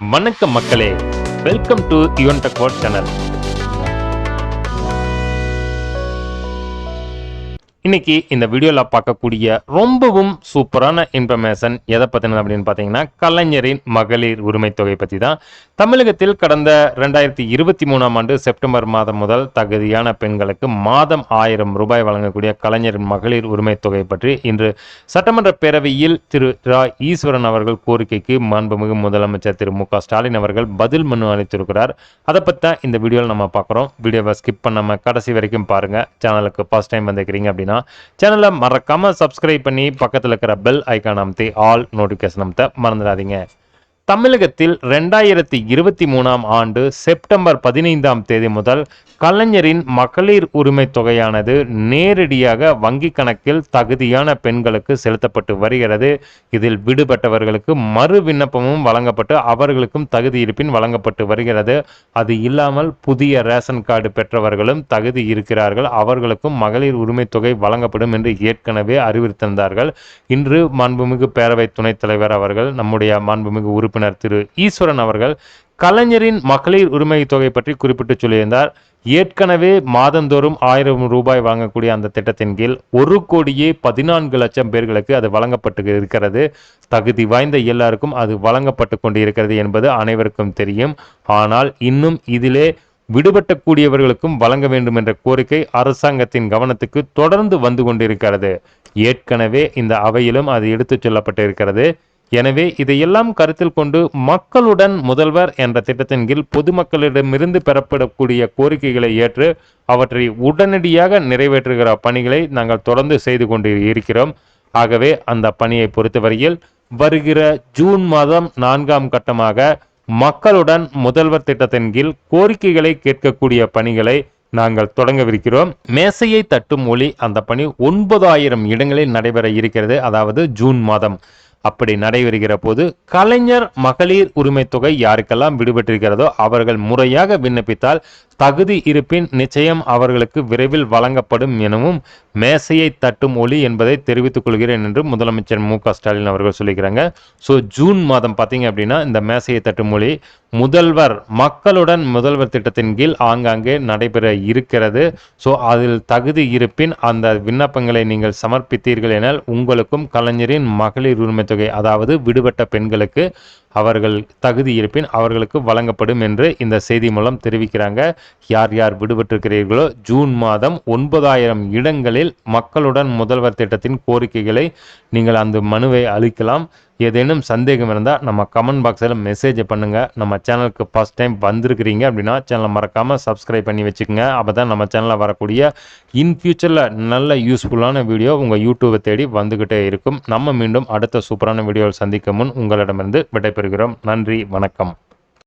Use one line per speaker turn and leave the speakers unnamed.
வணக்கம் மக்களே. Welcome to Yuvan tech channel இன்னைக்கு இந்த வீடியோவில் பார்க்கக்கூடிய ரொம்பவும் சூப்பரான இன்ஃபர்மேஷன் எதை பற்றினது அப்படின்னு பார்த்தீங்கன்னா கலைஞரின் மகளிர் உரிமை தொகை பற்றி தான். தமிழகத்தில் கடந்த ரெண்டாயிரத்தி இருபத்தி மூணாம் ஆண்டு செப்டம்பர் மாதம் முதல் தகுதியான பெண்களுக்கு மாதம் ஆயிரம் ரூபாய் வழங்கக்கூடிய கலைஞரின் மகளிர் உரிமை தொகை பற்றி இன்று சட்டமன்ற பேரவையில் திரு ரா. ஈஸ்வரன் அவர்கள் கோரிக்கைக்கு மாண்புமிகு முதலமைச்சர் திரு மு க. ஸ்டாலின் அவர்கள் பதில் மனு அளித்திருக்கிறார். அதை பற்றி தான் இந்த வீடியோவில் நம்ம பார்க்குறோம். வீடியோவை ஸ்கிப் பண்ணாமல் கடைசி வரைக்கும் பாருங்கள் சேனலுக்கு ஃபர்ஸ்ட் டைம் வந்துக்கிறீங்க அப்படின்னா சேனலை மறக்காமல் சப்ஸ்கிரைப் பண்ணி பக்கத்தில் இருக்கிற பெல் ஐக்கான் அமைத்து ஆல் நோட்டிஃபிகேஷன் அமைத்த மறந்துடாதீங்க. தமிழகத்தில் ரெண்டாயிரத்தி இருபத்தி மூணாம் ஆண்டு செப்டம்பர் பதினைந்தாம் தேதி முதல் கலைஞரின் மகளிர் உரிமை தொகையானது நேரடியாக வங்கி கணக்கில் தகுதியான பெண்களுக்கு செலுத்தப்பட்டு வருகிறது. இதில் விடுபட்டவர்களுக்கு மறு விண்ணப்பமும் வழங்கப்பட்டு அவர்களுக்கும் தகுதி இருப்பின் வழங்கப்பட்டு வருகிறது. அது இல்லாமல் புதிய ரேஷன் கார்டு பெற்றவர்களும் தகுதி இருக்கிறார்கள். அவர்களுக்கும் மகளிர் உரிமை தொகை வழங்கப்படும் என்று ஏற்கனவே அறிவித்திருந்தார்கள் இன்று மாண்புமிகு பேரவை துணைத் தலைவர் அவர்கள் நம்முடைய மாண்புமிகு உறுப்பினர் திரு ஈஸ்வரன் அவர்கள் கலைஞரின் மகளிர் உரிமை தொகை பற்றி குறிப்பிட்டு சொல்லியிருந்தார். ஏற்கனவே மாதந்தோறும் ஆயிரம் ரூபாய் வழங்கக்கூடிய அந்த திட்டத்தின் கீழ் ஒரு கோடியே பதினான்கு லட்சம் பேர்களுக்கு அது வழங்கப்பட்டு இருக்கிறது. தகுதி வாய்ந்த எல்லாருக்கும் அது வழங்கப்பட்டு கொண்டு இருக்கிறது என்பது அனைவருக்கும் தெரியும். ஆனால் இன்னும் இதிலே விடுபட்டக்கூடியவர்களுக்கும் வழங்க வேண்டும் என்ற கோரிக்கை அரசாங்கத்தின் கவனத்துக்கு தொடர்ந்து வந்து கொண்டிருக்கிறது. ஏற்கனவே இந்த அவையிலும் அது எடுத்துச் சொல்லப்பட்டிருக்கிறது. எனவே இதையெல்லாம் கருத்தில் கொண்டு மக்களுடன் முதல்வர் என்ற திட்டத்தின் கீழ் பொதுமக்களிடமிருந்து பெறப்படக்கூடிய கோரிக்கைகளை ஏற்று அவற்றை உடனடியாக நிறைவேற்றுகிற பணிகளை நாங்கள் தொடர்ந்து செய்து கொண்டு இருக்கிறோம். ஆகவே அந்த பணியை பொறுத்தவரையில் வருகிற ஜூன் மாதம் நான்காம் கட்டமாக மக்களுடன் முதல்வர் திட்டத்தின் கீழ் கோரிக்கைகளை கேட்கக்கூடிய பணிகளை நாங்கள் தொடங்கவிருக்கிறோம். மேசையை தட்டும் ஒளி அந்த பணி ஒன்பதாயிரம் இடங்களில் நடைபெற இருக்கிறது. அதாவது ஜூன் மாதம். அப்படி நடைபெறுகிற போது கலைஞர் மகளிர் உரிமை தொகை யாருக்கெல்லாம் விடுபட்டிருக்கிறதோ அவர்கள் முறையாக விண்ணப்பித்தால் தகுதி இருப்பின் நிச்சயம் அவர்களுக்கு விரைவில் வழங்கப்படும் எனவும் மேசையை தட்டும் ஒளி என்பதை தெரிவித்துக் கொள்கிறேன் என்று முதலமைச்சர் மு க ஸ்டாலின் அவர்கள் சொல்லிக்கிறாங்க. ஸோ ஜூன் மாதம் பார்த்தீங்க அப்படின்னா இந்த மேசையை தட்டும் ஒளி முதல்வர் மக்களுடன் முதல்வர் திட்டத்தின் கீழ் ஆங்காங்கே நடைபெற இருக்கிறது. ஸோ அதில் தகுதி இருப்பின் அந்த விண்ணப்பங்களை நீங்கள் சமர்ப்பித்தீர்கள் எனால் உங்களுக்கும் கலைஞரின் மகளிர் உரிமை தொகை அதாவது விடுபட்ட பெண்களுக்கு அவர்கள் தகுதி இருப்பின் அவர்களுக்கு வழங்கப்படும் என்று இந்த செய்தி மூலம் தெரிவிக்கிறாங்க. யார் யார் விடுபட்டிருக்கிறீர்களோ ஜூன் மாதம் ஒன்பதாயிரம் இடங்களில் மக்களுடன் முதல்வர் திட்டத்தின் கோரிக்கைகளை நீங்கள் அந்த மனுவை அளிக்கலாம். ஏதேனும் சந்தேகம் இருந்தால் நம்ம கமெண்ட் பாக்ஸில் மெசேஜ் பண்ணுங்கள் நம்ம சேனலுக்கு ஃபஸ்ட் டைம் வந்திருக்கிறீங்க அப்படின்னா சேனலை மறக்காமல் சப்ஸ்கிரைப் பண்ணி வச்சுக்கோங்க. அப்போ தான் நம்ம சேனலில் வரக்கூடிய இன் ஃபியூச்சரில் நல்ல யூஸ்ஃபுல்லான வீடியோ உங்கள் யூடியூபை தேடி வந்துக்கிட்டே இருக்கும். நம்ம மீண்டும் அடுத்த சூப்பரான வீடியோவில் சந்திக்கும் முன் உங்களிடமிருந்து விடைபெறுகிறோம். நன்றி வணக்கம்.